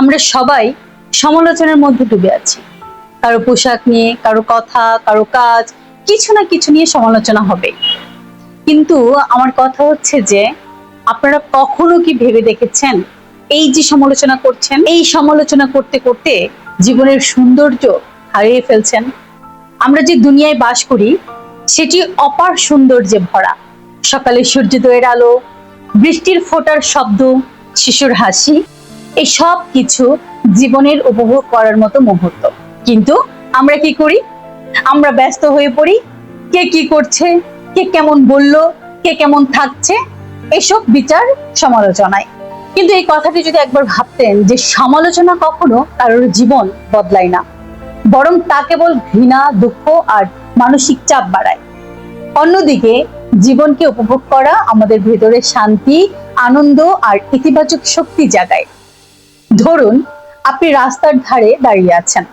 আমরা সবাই সমালোচনার মধ্যে ডুবে আছি। কারও পোশাক নিয়ে, কারও কথা, কারও কাজ, কিছু না কিছু নিয়ে সমালোচনা হবে। কিন্তু আমার কথা হচ্ছে যে, আপনারা কখনো কি ভেবে দেখেছেন এই যে সমালোচনা করছেন, এই সমালোচনা করতে করতে জীবনের সৌন্দর্য হারিয়ে ফেলছেন? আমরা যে দুনিয়ায় বাস করি, সেটি অপার সৌন্দর্যে ভরা। সকালে সূর্যোদয়ের আলো, বৃষ্টির ফোঁটার শব্দ, শিশুর হাসি এই সব কিছু জীবনের উপভোগ করার মতো মুহূর্ত। কিন্তু আমরা কি করি? আমরা ব্যস্ত হয়ে পড়ি। কে কি করছে? কে কেমন বলল? কে কেমন থাকছে? এসব বিচার সমালোচনায়। কিন্তু এই কথাটি যদি একবার ভাবতেন যে সমালোচনা কখনো কারোর জীবন বদলায় না, বরং তা কেবল ঘৃণা, দুঃখ আর মানসিক চাপ বাড়ায়। অন্যদিকে জীবনকে উপভোগ করা আমাদের ভেতরে শান্তি, আনন্দ আর ইতিবাচক শক্তি জাগায়। ধরুন, আপনি রাস্তার ধারে দাঁড়িয়ে আছেন।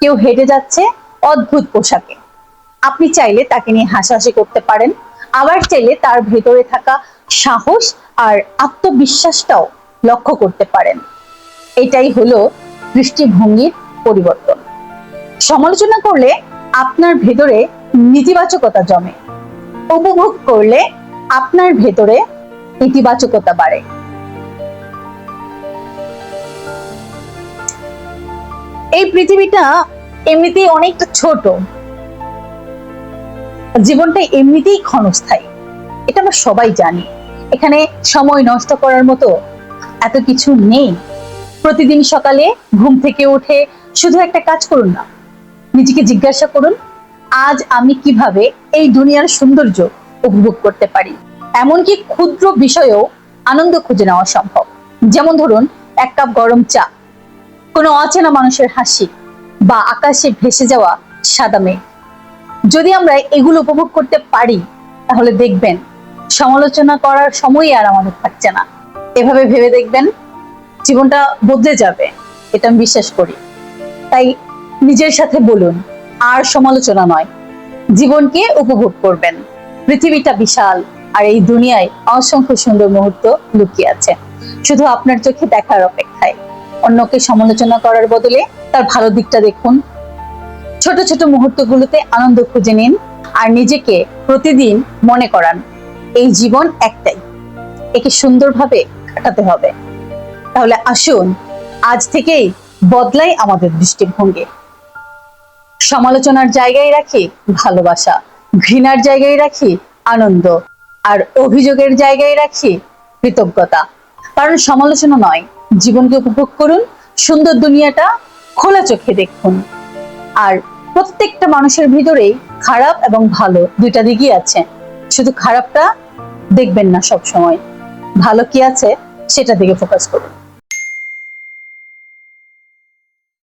কেউ হেঁটে যাচ্ছে অদ্ভুত পোশাকে। আপনি চাইলে তাকে নিয়ে হাসাহাসি করতে পারেন, আবার চাইলে তার ভেতরে থাকা সাহস আর আত্মবিশ্বাসটাও লক্ষ্য করতে পারেন। এটাই হলো দৃষ্টিভঙ্গির পরিবর্তন। সমালোচনা করলে আপনার ভেতরে নেতিবাচকতা জমে। উপভোগ করলে আপনার ভেতরে ইতিবাচকতা বাড়ে। এই পৃথিবীটা এমনিতেই অনেকটা ছোট। জীবনটা এমনিতেই ক্ষণস্থায়ী। এটা আমরা সবাই জানি। এখানে সময় নষ্ট করার মতো এত কিছু নেই। প্রতিদিন সকালে ঘুম থেকে উঠে শুধু একটা কাজ করুন না, নিজেকে জিজ্ঞাসা করুন, আজ আমি কীভাবে এই দুনিয়ার সৌন্দর্য উপভোগ করতে পারি? এমনকি ক্ষুদ্র বিষয়েও আনন্দ খুঁজে নেওয়া সম্ভব। যেমন ধরুন, এক কাপ গরম চা। কোনো অচেনা মানুষের হাসি বা আকাশে ভেসে যাওয়া সাদা মেঘ। যদি আমরা এগুলো উপভোগ করতে পারি, তাহলে দেখবেন সমালোচনা করার সময়ই আর আমাদের থাকছে না। এভাবে ভেবে দেখবেন জীবনটা বদলে যাবে, এটা আমি বিশ্বাস করি। তাই নিজের সাথে বলুন, আর সমালোচনা নয়, জীবনকে উপভোগ করবেন। পৃথিবীটা বিশাল আর এই দুনিয়ায় অসংখ্য সুন্দর মুহূর্ত লুকিয়ে আছে। শুধু আপনার চোখে দেখার অপেক্ষায়। অন্যকে সমালোচনা করার বদলে তার ভালো দিকটা দেখুন। ছোট ছোট মুহূর্তগুলোতে আনন্দ খুঁজে নিন আর নিজেকে প্রতিদিন মনে করান, এই জীবন একটাই। একে সুন্দরভাবে কাটাতে হবে। তাহলে আসুন, আজ থেকেই বদলাই আমাদের দৃষ্টিভঙ্গি। সমালোচনার জায়গায় রাখি ভালোবাসা, ঘৃণার জায়গায় রাখি আনন্দ, আর অভিযোগের জায়গায় রাখি কৃতজ্ঞতা। কারণ সমালোচনা নয় জীবনকে উপভোগ করুন, সুন্দর দুনিয়াটা খোলা চোখে দেখুন। আর প্রত্যেকটা মানুষের ভিতরেই খারাপ এবং ভালো দুইটা দিকই আছে। শুধু খারাপটা দেখবেন না সব সময় ভালো কি আছে সেটা দিকে ফোকাস করুন।